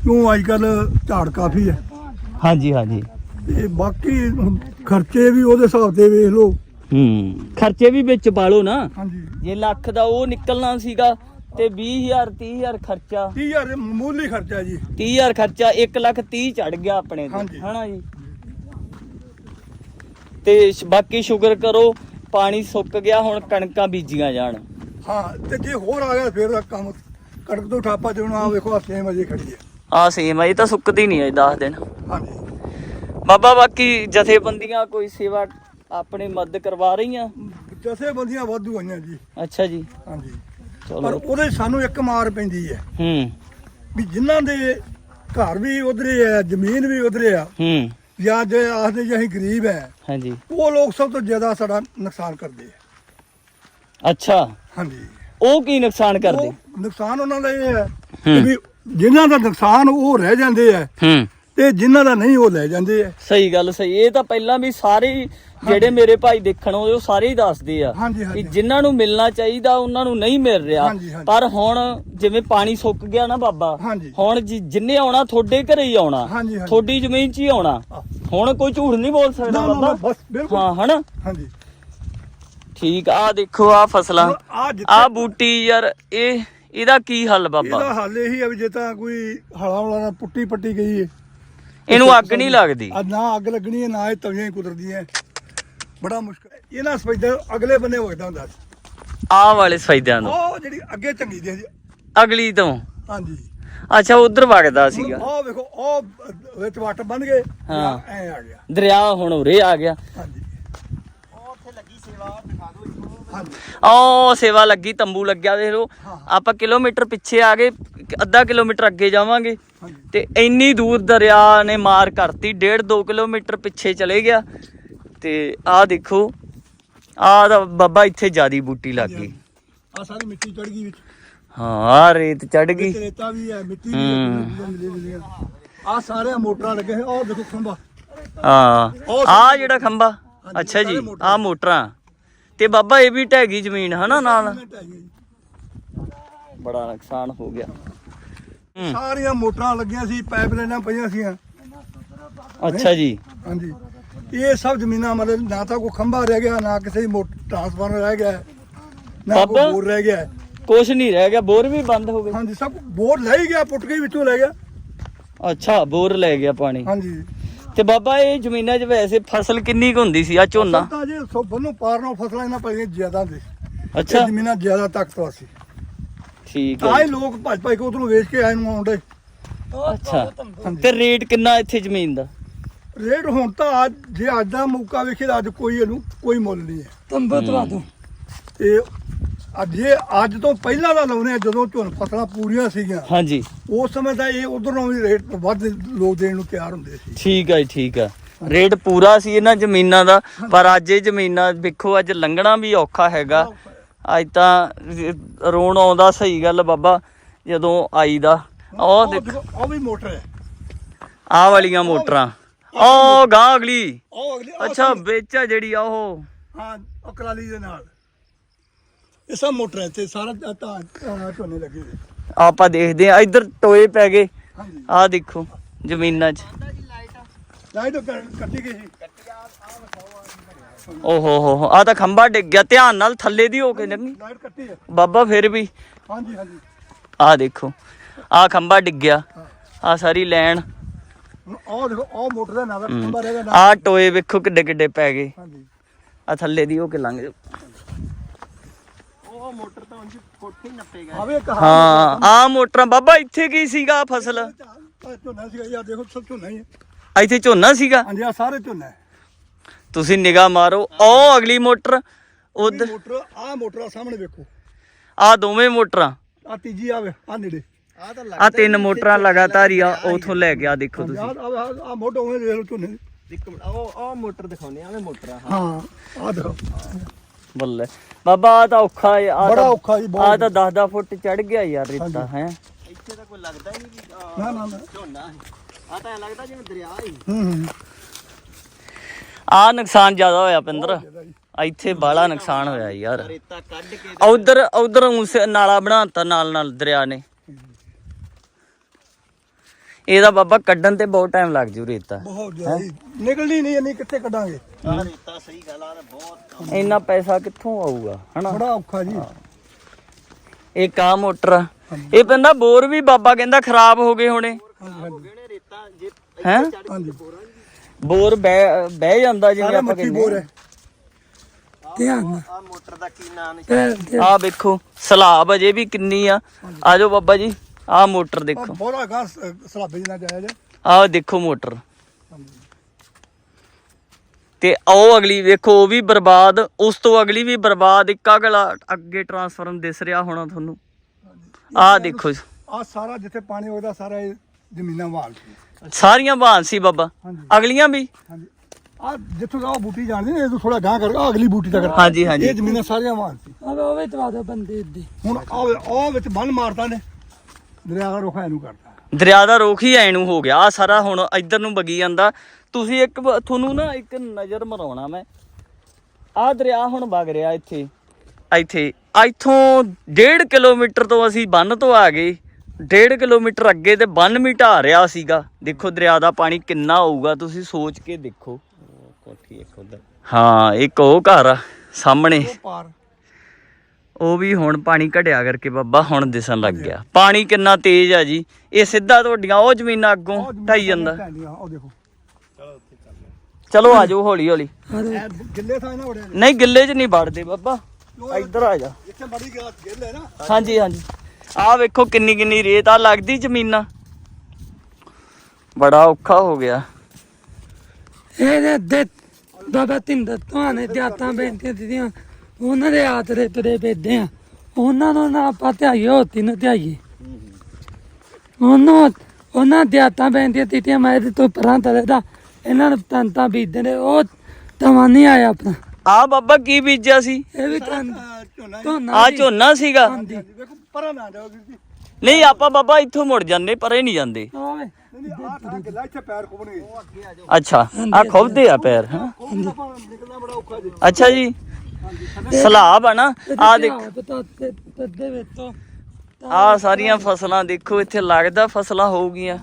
ਕਿਉਂ ਅੱਜ ਕੱਲ ਝਾੜ ਕਾਫੀ ਹੈ? ਹਾਂਜੀ ਹਾਂਜੀ। ਤੇ ਬਾਕੀ ਖਰਚੇ ਵੀ ਉਹਦੇ ਹਿਸਾਬ ਤੇ ਵੇਖ ਲਓ। ਹੂੰ ਖਰਚੇ ਵੀ ਵਿੱਚ ਪਾਲੋ ਨਾ। ਹਾਂਜੀ। ਜੇ ਲੱਖ ਦਾ ਉਹ ਨਿਕਲਣਾ ਸੀਗਾ ਤੇ 20000 30000 ਖਰਚਾ। 30000 ਦੇ ਮਾਮੂਲੀ ਖਰਚਾ ਜੀ। 30000 ਖਰਚਾ 1 ਲੱਖ 30 ਚੜ ਗਿਆ ਆਪਣੇ ਤੇ। ਹਨਾ ਜੀ? ਤੇ ਬਾਕੀ ਸ਼ੁਕਰ ਕਰੋ ਪਾਣੀ ਸੁੱਕ ਗਿਆ ਹੁਣ ਕਣਕਾਂ ਬੀਜੀਆਂ ਜਾਣ। ਹਾਂ ਤੇ ਜੇ ਹੋਰ ਆ ਗਿਆ ਫਿਰ ਕੰਮ ਕਣਕ ਤੋਂ ਠਾਪਾ ਆ ਵੇਖੋ ਆ ਸੇਮ ਅਜੇ ਖੜੀ ਹੈ। ਆ ਸੇਮ ਆ ਇਹ ਤਾਂ ਸੁੱਕਦੀ ਨਹੀਂ ਅਜੇ 10 ਦਿਨ। ਹਾਂਜੀ। ਬਾਬਾ ਬਾਕੀ ਜਥੇਬੰਦੀਆਂ ਕੋਈ ਸੇਵਾ ਆਪਣੇ ਮਦਦ ਕਰਵਾ ਰਹੀਆਂ? ਜਥੇ ਬੰਦੀਆਂ ਵਾਧੂ ਆਈਆਂ ਜੀ। ਅੱਛਾ ਜੀ। ਹਾਂਜੀ। ਪਰ ਉਹਦੇ ਸਾਨੂੰ ਇੱਕ ਮਾਰ ਪੈਂਦੀ ਹੈ। ਹੂੰ। ਵੀ ਜਿਨ੍ਹਾਂ ਦੇ ਘਰ ਵੀ ਉਧਰੇ ਆ ਜ਼ਮੀਨ ਵੀ ਉਧਰੇ ਆ ਹੂੰ। ਜਾਂ ਜੇ ਆਖਦੇ ਜੇ ਅਸੀਂ ਗਰੀਬ ਹੈ ਹਾਂਜੀ। ਉਹ ਲੋਕ ਸਭ ਤੋਂ ਜ਼ਿਆਦਾ ਸਾਡਾ ਨੁਕਸਾਨ ਕਰਦੇ ਆ। ਅੱਛਾ। ਹਾਂਜੀ। ਉਹ ਕੀ ਨੁਕਸਾਨ ਕਰਦੇ? ਨੁਕਸਾਨ ਉਹਨਾਂ ਦਾ ਇਹ ਹੈ ਹੂੰ। ਕਿ ਵੀ ਜਿਨ੍ਹਾਂ ਦਾ ਨੁਕਸਾਨ ਉਹ ਰਹਿ ਜਾਂਦੇ ਆ ਹੂੰ। ਤੇ ਜਿਨ੍ਹਾਂ ਦਾ ਨਹੀਂ ਉਹ ਲੈ ਜਾਂਦੇ ਆ। ਸਹੀ ਗੱਲ ਸਹੀ। ਇਹ ਤਾਂ ਪਹਿਲਾਂ ਵੀ ਸਾਰੇ ਹੀ ਜਿਹੜੇ ਮੇਰੇ ਭਾਈ ਦੇਖਣ ਆਉਂਦੇ ਉਹ ਸਾਰੇ ਹੀ ਦੱਸਦੇ ਆ ਹਾਂਜੀ ਜਿਨ੍ਹਾਂ ਨੂੰ ਮਿਲਣਾ ਚਾਹੀਦਾ ਉਹਨਾਂ ਨੂੰ ਨਹੀਂ ਮਿਲ ਰਿਹਾ। ਹਾਂਜੀ, ਹਾਂਜੀ। ਪਰ ਹੁਣ ਜਿਵੇਂ ਪਾਣੀ ਸੁੱਕ ਗਿਆ ਨਾ ਬਾਬਾ ਹਾਂਜੀ। ਹੁਣ ਜਿ- ਜਿੰਨੇ ਆਉਣਾ ਤੁਹਾਡੇ ਘਰੇ ਹੀ ਆਉਣਾ। ਹਾਂਜੀ, ਹਾਂਜੀ। ਤੁਹਾਡੀ ਜ਼ਮੀਨ 'ਚ ਹੀ ਆਉਣਾ। ਹਾਂ। ਹੁਣ ਕੋਈ ਝੂਠ ਨਹੀਂ ਬੋਲ ਸਕਦਾ ਨਾ, ਨਾ, ਨਾ, ਬਾਬਾ। ਬਸ ਬਿਲਕੁਲ। ਹਾਂ ਹਨਾ? ਹਾਂਜੀ। ਠੀਕ ਆ ਦੇਖੋ ਆ ਫਸਲਾਂ। ਆ ਆ ਜਿੱਥੇ ਬੂਟੀ ਯਾਰ ਇਹ ਇਹਦਾ ਕੀ ਹੱਲ ਬਾਬਾ? ਇਹਦਾ ਹੱਲ ਇਹੀ ਆ ਵੀ ਜੇ ਤਾਂ ਕੋਈ ਹਲਾ ਹਲਾ ਨਾਲ ਪੁੱਟੀ ਪੱਟੀ ਗਈ ਹੈ ਇਹਨੂੰ ਅੱਗ ਨਹੀਂ ਲੱਗਦੀ। ਆ ਨਾ ਅੱਗ ਲੱਗਣੀ ਹੈ ਨਾ ਇਹ ਤਵੀਆਂ ਹੀ ਕੁਦਰਦੀਆਂ। ਬੜਾ ਮੁਸ਼ਕਲ। ਇਹਨਾਂ ਸਪੈਦਾ ਅਗਲੇ ਬੰਨੇ ਵਗਦਾ ਹੁੰਦਾ। ਸੀ ਆਹ ਵਾਲੇ ਸਫੈਦਿਆਂ ਨੂੰ। ਉਹ ਜਿਹੜੀ ਅੱਗੇ ਚੰਗੀ ਦੀ ਸੀ। ਅਗਲੀ ਤੋਂ। ਹਾਂਜੀ। ਅੱਛਾ ਉਧਰ ਵਗਦਾ ਸੀਗਾ। ਉਹ ਵੇਖੋ ਉਹ ਵਿੱਚ ਵੱਟ ਬਣ ਗਏ। ਹਾਂ। ਐ ਆ ਗਿਆ। ਦਰਿਆ ਹੁਣ ਉਰੇ ਆ ਗਿਆ। ਹਾਂਜੀ ਉਹ ਉੱਥੇ ਲੱਗੀ ਸੇਵਾ ਦਿਖਾ ਦਿਓ ਜੀ ਹਾਂਜੀ ਉਹ ਸੇਵਾ ਲੱਗੀ ਤੰਬੂ ਲੱਗਿਆ ਦੇਖ ਲਓ। ਆਪਾਂ ਕਿਲੋਮੀਟਰ ਪਿੱਛੇ ਆ ਗਏ ਅੱਧਾ ਕਿਲੋਮੀਟਰ ਅੱਗੇ ਜਾਵਾਂਗੇ। ਤੇ ਇੰਨੀ ਦੂਰ ਦਰਿਆ ਨੇ ਮਾਰ ਕਰਤੀ 1.5 2 ਕਿਲੋਮੀਟਰ ਪਿੱਛੇ ਚਲੇ ਗਿਆ। ਤੇ ਆਹ ਦੇਖੋ ਆਹ ਦਾ ਬਾਬਾ ਇੱਥੇ ਜਿਆਦੀ ਬੂਟੀ ਲੱਗ ਗਈ। ਆ ਸਾਰੀ ਮਿੱਟੀ ਚੜ ਗਈ ਵਿੱਚ। ਹਾਂ ਰੇਤ ਚੜ ਗਈ। ਰੇਤਾ ਵੀ ਹੈ ਮਿੱਟੀ ਵੀ ਹੂੰ। ਆ ਸਾਰੇ ਮੋਟਰਾਂ ਲੱਗੇ ਹੋਏ ਉਹ ਦੇਖੋ ਖੰਭਾ। ਹਾਂ ਆਹ ਜਿਹੜਾ ਖੰਭਾ। ਅੱਛਾ ਜੀ ਸਾਰੇ ਮੋਟਰਾਂ। ਮੋਟਰਾਂ ਤੇ ਬਾਬਾ ਇਹ ਵੀ ਢਹਿ ਗਈ ਜ਼ਮੀਨ ਹਨਾ ਨਾਲ। ਬੜਾ ਨੁਕਸਾਨ ਹੋ ਗਿਆ। ਹੂੰ। ਸਾਰੀਆਂ ਮੋਟਰਾਂ ਲੱਗੀਆਂ ਸੀ ਪਾਈਪ ਲਾਈਨਾਂ ਪਈਆਂ ਸੀਆਂ। ਅੱਛਾ ਜੀ। ਹਾਂਜੀ। ਇਹ ਸਭ ਜ਼ਮੀਨਾਂ ਮਤਲਬ ਨਾ ਤਾਂ ਕੋਈ ਖੰਭਾ ਰਹਿ ਗਿਆ ਨਾ ਕਿਸੇ ਮੋਟ ਟਰਾਂਸਫਾਰਮਰ ਰਹਿ ਗਿਆ ਨਾ ਕੋਈ ਬਾਬਾ? ਬੋਰ ਰਹਿ ਗਿਆ। ਕੁਛ ਨਹੀਂ ਰਹਿ ਗਿਆ ਬੋਰ ਵੀ ਬੰਦ ਹੋ ਗਏ। ਹਾਂਜੀ ਸਭ ਬੋਰ ਲੈ ਹੀ ਗਿਆ ਪੁੱਟ ਕੇ ਹੀ ਵਿੱਚੋਂ ਲੈ ਗਿਆ। ਅੱਛਾ ਬੋਰ ਲੈ ਗਿਆ ਪਾਣੀ। ਹਾਂਜੀ। ਤੇ ਬਾਬਾ ਇਹ ਜ਼ਮੀਨਾਂ 'ਚ ਵੈਸੇ ਫਸਲ ਕਿੰਨੀ ਕੁ ਹੁੰਦੀ ਸੀ? ਆ ਝੋਨਾ? ਤਾਂ ਜੀ ਬੰਨੋਂ ਪਾਰ ਨਾਲ ਫਸਲਾਂ ਇਹਨਾਂ ਪਈਆਂ ਜ਼ਿਆਦਾ ਦੇ। ਅੱਛਾ। ਜ਼ਮੀਨਾਂ ਜ਼ਿਆਦਾ ਤਾਕਤਵਰ ਸੀ। ਠੀਕ ਤਾਂ ਹੈ ਹੀ ਲੋਕ ਭੱਜ ਭੱਜ ਕੇ ਉਧਰੋਂ ਵੇਚ ਕੇ ਆਏ ਨੂੰ ਆਉਂਦੇ। ਅੱਛਾ। ਤੇ ਰੇਟ ਕਿੰਨਾ ਇੱਥੇ ਜ਼ਮੀਨ ਦਾ? ਰੇਟ ਹੁਣ ਤਾਂ ਅੱਜ ਜੇ ਅੱਜ ਦਾ ਮੌਕਾ ਵੇਖੇ ਤਾਂ ਅੱਜ ਕੋਈ ਇਹਨੂੰ ਕੋਈ ਮੁੱਲ ਨਹੀਂ ਹੈ। ਤੰਬਤਰਾ ਤੋਂ ਤੇ ਅੱਜ ਜੇ ਅੱਜ ਤੋਂ ਪਹਿਲਾਂ ਦਾ ਲਾਉਨੇ ਆ ਜਦੋਂ ਝੋਨ ਫਸਲਾਂ ਪੂਰੀਆਂ ਸੀਗੀਆਂ ਹਾਂਜੀ। ਉਸ ਸਮੇਂ ਤਾਂ ਇਹ ਉਧਰੋਂ ਵੀ ਰੇਟ ਵੱਧ ਲੋਕ ਦੇਣ ਨੂੰ ਤਿਆਰ ਹੁੰਦੇ ਸੀ। ਠੀਕ ਹੈ ਠੀਕ ਹੈ ਰੇਟ ਪੂਰਾ ਸੀ ਇਹਨਾਂ ਜ਼ਮੀਨਾਂ ਦਾ ਪਰ ਅੱਜ ਇਹ ਜ਼ਮੀਨਾਂ ਵੇਖੋ ਅੱਜ ਲੰਘਣਾ ਵੀ ਔਖਾ ਹੈਗਾ। ਅੱਜ ਤਾਂ ਰੋਣ ਆਉਂਦਾ ਸਹੀ ਗੱਲ ਬਾਬਾ ਜਦੋਂ ਆਈਦਾ। ਉਹ ਦੇਖ ਉਹ ਵੀ ਮੋਟਰ ਹੈ। ਆਹ ਵਾਲੀਆਂ ਮੋਟਰਾਂ। ਉਹ ਗਾਂ ਅਗਲੀ। ਉਹ ਅਗਲੀ ਅੱਛਾ ਵਿੱਚ ਆ ਜਿਹੜੀ ਆ ਉਹ। ਹਾਂ ਉਹ ਕਰਾਲੀ ਦੇ ਨਾਲ। ਇਹ ਸਭ ਮੋਟਰ ਹੈ ਤੇ ਸਾਰਾ ਤਾਂ ਝੋਨੇ ਲੱਗੇ ਹੋਏ। ਆਪਾਂ ਦੇਖਦੇ ਆ ਇੱਧਰ ਟੋਏ ਪੈ ਗਏ। ਹਾਂਜੀ। ਆਹ ਦੇਖੋ ਜ਼ਮੀਨਾਂ 'ਚ। ਲਾਈਟ ਕੱਟੀ ਗਈ ਸੀ। ਓਹੋ ਹੋ ਹੋ ਆ ਤਾਂ ਖੰਭਾ ਡਿੱਗ ਗਿਆ ਧਿਆਨ ਨਾਲ ਥੱਲੇ ਦੀ ਹੋ ਕੇ ਲੰਗੀ ਲਾਈਟ ਕੱਟੀ ਹੈ। ਬਾਬਾ ਫਿਰ ਵੀ। ਹਾਂਜੀ ਹਾਂਜੀ। ਆਹ ਦੇਖੋ ਆਹ ਖੰਭਾ ਡਿੱਗਿਆ ਆਹ ਸਾਰੀ ਲੈਣ। ਹੁਣ ਉਹ ਦੇਖੋ ਉਹ ਮੋਟਰ ਦਾ ਨਾਮ ਖੰਭਾ ਰਹਿ ਗਿਆ ਨਾ ਆਹ ਟੋਏ ਵੇਖੋ ਕਿੱਡੇ ਕਿੱਡੇ ਪੈ ਗਏ। ਹਾਂਜੀ। ਆ ਥੱਲੇ ਦੀ ਹੋ ਕੇ ਲੰਘ ਜਾਓ। ਉਹ ਮੋਟਰ ਤਾਂ ਉਂਝ ਕੋਠੇ ਹੀ ਨੱਪੇ ਗਏ ਆਵੇ ਕਹਾ ਹਾਂ ਆ ਮੋਟਰਾਂ ਬਾਬਾ ਇੱਥੇ ਕੀ ਸੀਗਾ ਫਸਲ? ਝੋਨਾ ਸੀਗਾ ਯਾਰ ਦੇਖੋ ਸਭ ਝੋਨਾ ਹੀ ਹੈ। ਇੱਥੇ ਝੋਨਾ ਸੀਗਾ? ਹਾਂਜੀ ਆ ਸਾਰੇ ਝੋਨਾ ਹੈ। ਤੁਸੀਂ ਨਿਗਾਹ ਮਾਰੋ ਉਹ ਅਗਲੀ ਮੋਟਰ ਉਹ ਉਧਰ ਮੋਟਰ ਆ ਮੋਟਰ ਆ ਸਾਹਮਣੇ ਵੇਖੋ। ਆ ਦੋਵੇਂ ਮੋਟਰਾਂ। ਆ ਤੀਜੀ ਆਵੇ ਆ ਨੇੜੇ। ਆ ਤਾਂ ਆ ਤਿੰਨ ਮੋਟਰਾਂ ਲਗਾਤਾਰ ਹੀ ਆ ਉਥੋਂ ਲੈ ਕੇ ਆ ਦੇਖੋ ਤੁਸੀਂ। ਆ ਮੋਟਰ ਉਹਨੇ ਦੇਖ ਲਓ ਝੋਨੇ ਦੀ। ਇੱਕ ਮਿੰਟ ਉਹ ਉਹ ਮੋਟਰ ਦਿਖਾਉਣੇ ਆਵੇਂ ਮੋਟਰ ਆ ਹਾਂ। ਆ ਦੇਖੋ ਬੱਲੇ। ਬਾਬਾ ਆ ਤਾਂ ਔਖਾ ਹੈ ਆ ਬੜਾ ਔਖਾ ਜੀ ਆ ਬਹੁਤ ਤਾਂ 10 10 ਫੁੱਟ ਚੜ ਗਿਆ ਯਾਰ ਰੇਤਾ ਹੈ। ਇੱਥੇ ਤਾਂ ਕੋਈ ਲੱਗਦਾ ਹੀ ਨਹੀਂ ਵੀ ਨਾ ਨਾ ਨਾ। ਝੋਨਾ ਹੈ। ਆ ਤਾਂ ਲੱਗਦਾ ਜਿਵੇਂ ਦਰਿਆ ਹੀ। ਹੂੰ ਹੂੰ। ਆ ਨੁਕਸਾਨ ਜ਼ਿਆਦਾ ਹੋਇਆ ਪਿੰਦਰ। ਇੱਥੇ ਬਾਹਲਾ ਨੁਕਸਾਨ ਹੋਇਆ ਯਾਰ। ਰੇਤਾ ਕੱਢ ਕੇ ਉਧਰ ਉਧਰ ਉਸ ਨਾਲਾ ਬਣਾਤਾ ਨਾਲ ਨਾਲ ਦਰਿਆ ਨੇ। ਇਹਦਾ ਬਾਬਾ ਕੱਢਣ ਤੇ ਬਹੁਤ ਟਾਈਮ ਲੱਗ ਜੂ ਰੇਤਾ। ਬਹੁਤ ਜ਼ਿਆਦਾ ਜੀ। ਨਿਕਲਣੀ ਨਹੀਂ ਇੰਨੀ ਕਿੱਥੇ ਕੱਢਾਂਗੇ? ਆ ਰੇਤਾ ਸਹੀ ਗੱਲ ਆ ਤਾਂ ਬਹੁਤ ਕੰਮ ਇੰਨਾ ਪੈਸਾ ਕਿੱਥੋਂ ਆਊਗਾ ਹਨਾ? ਬੜਾ ਔਖਾ ਜੀ। ਇਹ ਕਾ ਮੋਟਰ ਆ। ਇਹ ਪੈਂਦਾ ਬੋਰ ਵੀ ਬਾਬਾ ਕਹਿੰਦਾ ਖਰਾਬ ਹੋ ਗਏ ਹੋਣੇ। ਹੈ? ਬੋਰ ਬਹਿ ਬਹਿ ਜਾਂਦਾ ਜਿਵੇਂ ਆਪਾਂ ਕਹਿੰਦੇ ਹੈ। ਧਿਆਨ ਆ ਮੋਟਰ ਦਾ ਕੀ ਨਾਂ ਨੇ ਪੈਰ ਤੇ ਆ ਵੇਖੋ ਸਲਾਬ ਅਜੇ ਵੀ ਕਿੰਨੀ ਆ। ਆਜੋ ਬਾਬਾ ਜੀ। ਆ ਮੋਟਰ ਆ ਦੇਖੋ ਬੋਰਾ ਗਾ ਸਲਾਬੇ ਜਿਹਾ ਜਾਇਆ ਜੇ। ਆ ਦੇਖੋ ਮੋਟਰ। ਤੇ ਉਹ ਅਗਲੀ ਵੇਖੋ ਉਹ ਵੀ ਬਰਬਾਦ ਉਸ ਤੋਂ ਅਗਲੀ ਵੀ ਬਰਬਾਦ ਇੱਕ ਅਗਲਾ ਅੱਗੇ ਟਰਾਂਸਫਾਰਮ ਦਿਸ ਰਿਹਾ ਹੋਣਾ ਤੁਹਾਨੂੰ। ਆ ਦੇਖੋ ਆ ਸਾਰਾ ਜਿੱਥੇ ਪਾਣੀ ਵਗਦਾ ਸਾਰਾ ਇਹ ਜ਼ਮੀਨਾਂ ਵਾਲ ਸੀ। ਸਾਰੀਆਂ ਬਹਾਨ ਸੀ ਬਾਬਾ। ਹਾਂਜੀ। ਅਗਲੀਆਂ ਵੀ? ਹਾਂਜੀ। ਆ ਜਿੱਥੋਂ ਦਾ ਉਹ ਬੂਟੀ ਜਾਣਦੀ ਨੇ ਇਹ ਤੋਂ ਥੋੜਾ ਗਾਂ ਕਰ ਆਹ ਅਗਲੀ ਬੂਟੀ ਤੱਕ। ਹਾਂਜੀ ਹਾਂਜੀ। ਇਹ ਜ਼ਮੀਨਾਂ ਸਾਰੀਆਂ ਵਾਲ ਸੀ। ਆਵੇ ਉਹ ਵੀ ਦੋ ਬੰਦੇ ਇੱਦੇ। ਹੁਣ ਆ ਆ ਵਿੱਚ ਬੰਨ ਮਾਰਤਾ ਨੇ। ਦਰਿਆ ਦਾ ਰੁਖ ਇਹਨੂੰ ਕਰਤਾ। ਦਰਿਆ ਦਾ ਰੁਖ ਹੀ ਐ ਨੂੰ ਹੋ ਗਿਆ। ਆ ਸਾਰਾ ਹੁਣ ਇੱਧਰ ਨੂੰ ਵਗੀ ਜਾਂਦਾ। ਤੁਸੀਂ ਇੱਕ ਵਾ- ਤੁਹਾਨੂੰ ਨਾ ਇੱਕ ਨਜ਼ਰ ਮਰਾਉਣਾ ਮੈਂ। ਆ ਦਰਿਆ ਹੁਣ ਵਗ ਰਿਹਾ ਇੱਥੇ। ਇੱਥੇ। ਇੱਥੋਂ 1.5 ਕਿਲੋਮੀਟਰ ਤੋਂ ਅਸੀਂ ਬੰਨ ਤੋਂ ਆ ਗਏ। 1.5 ਕਿਲੋਮੀਟਰ ਅੱਗੇ ਤੇ ਬੰਨ ਮਿਟਾ ਰਿਹਾ ਸੀਗਾ। ਦੇਖੋ ਦਰਿਆ ਦਾ ਪਾਣੀ ਕਿੰਨਾ ਹੋਊਗਾ। ਤੁਸੀਂ ਸੋਚ ਕੇ ਦੇਖੋ। ਕੋਠੀ ਇੱਕ ਉਧਰ। ਹਾਂ ਇੱਕ ਉਹ ਘਰ ਆ ਸਾਹਮਣੇ। ਉਹ ਪਾਰ। ਉਹ ਵੀ ਹੁਣ ਪਾਣੀ ਘਟਿਆ ਕਰਕੇ ਬਾਬਾ ਹੁਣ ਦਿਸਣ ਲੱਗ ਗਿਆ। ਪਾਣੀ ਕਿੰਨਾ ਤੇਜ਼ ਆ ਜੀ। ਇਹ ਸਿੱਧਾ ਤੁਹਾਡੀਆਂ ਉਹ ਜ਼ਮੀਨਾਂ ਅੱਗੋਂ ਢਾਈ ਜਾਂਦਾ। ਢਾਈ ਉਹ ਦੇਖੋ। ਚਲੋ ਆਜੋ ਹੌਲੀ ਹੌਲੀ। ਇਹ ਗਿੱਲੇ ਥਾਂ ਨਾ ਵੜਿਆ ਨਹੀਂ ਗਿੱਲੇ 'ਚ ਨਹੀਂ ਵੜਦੇ ਬਾਬਾ। ਇੱਧਰ ਆ ਜਾ। ਮੜੀ ਗਿਆ ਗਿੱਲ ਹੈ ਨਾ। ਹਾਂਜੀ ਹਾਂਜੀ। ਆਹ ਵੇਖੋ ਕਿੰਨੀ ਕਿੰਨੀ ਰੇਤ ਆ ਲੱਗਦੀ ਜ਼ਮੀਨਾਂ। ਬੜਾ ਔਖਾ ਹੋ ਗਿਆ। ਇਹਦੇ ਦੇ ਬਾਬਾ ਤਿੰਦਰ ਤੋਂ ਨੇ ਜਾਤਾਂ ਬੇਨਤੀਆਂ ਦਿੱਤੀਆਂ। ਉਹਨਾਂ ਦੇ ਆਤਰੇ ਤੁਰੇ ਪੈਦੇ ਆ ਉਹਨਾਂ ਨੂੰ ਨਾ ਆਪਾਂ ਧਿਆਈਏ ਹੋਤੀ ਨੂੰ ਧਿਆਈਏ ਉਹਨੂੰ ਉਹਨਾਂ ਦੇ ਆਤਾਂ ਬੇਨਤੀਆਂ ਦਿੱਤੀਆਂ ਮੈਂ ਇਹਦੇ ਤੋਂ ਪਰਾਂ ਤਰੇ ਦਾ ਇਹਨਾਂ ਨੂੰ ਤੰਤਾਂ ਬੀਜਦੇ ਨੇ ਉਹ ਤਵਾ ਨਹੀਂ ਆਇਆ ਆਪਣਾ ਆ ਬਾਬਾ ਕੀ ਬੀਜਿਆ ਸੀ ਇਹ ਵੀ ਝੋਨਾ ਆ ਝੋਨਾ ਸੀਗਾ ਹਾਂਜੀ ਵੇਖੋ ਪਰਾਂ ਨਾ ਜਾਓ ਵੀਰ ਜੀ ਨਹੀਂ ਆਪਾਂ ਬਾਬਾ ਇੱਥੋਂ ਮੁੜ ਜਾਂਦੇ ਪਰੇ ਨਹੀਂ ਜਾਂਦੇ ਆਵੇ ਨਹੀਂ ਖੁੱਬਣਗੇ ਅੱਛਾ ਆ ਖੁੱਬਦੇ ਆ ਪੈਰ ਅੱਛਾ ਜੀ ਸਲਾਬ ਆ ਨਾ ਆ ਦੇਖ। ਤੱਦੇ ਵਿੱਚ ਤੋਂ ਆ ਸਾਰੀਆਂ ਫਸਲਾਂ ਦੇਖੋ ਇੱਥੇ ਲੱਗਦਾ ਫਸਲਾਂ ਹੋਊਗੀਆਂ।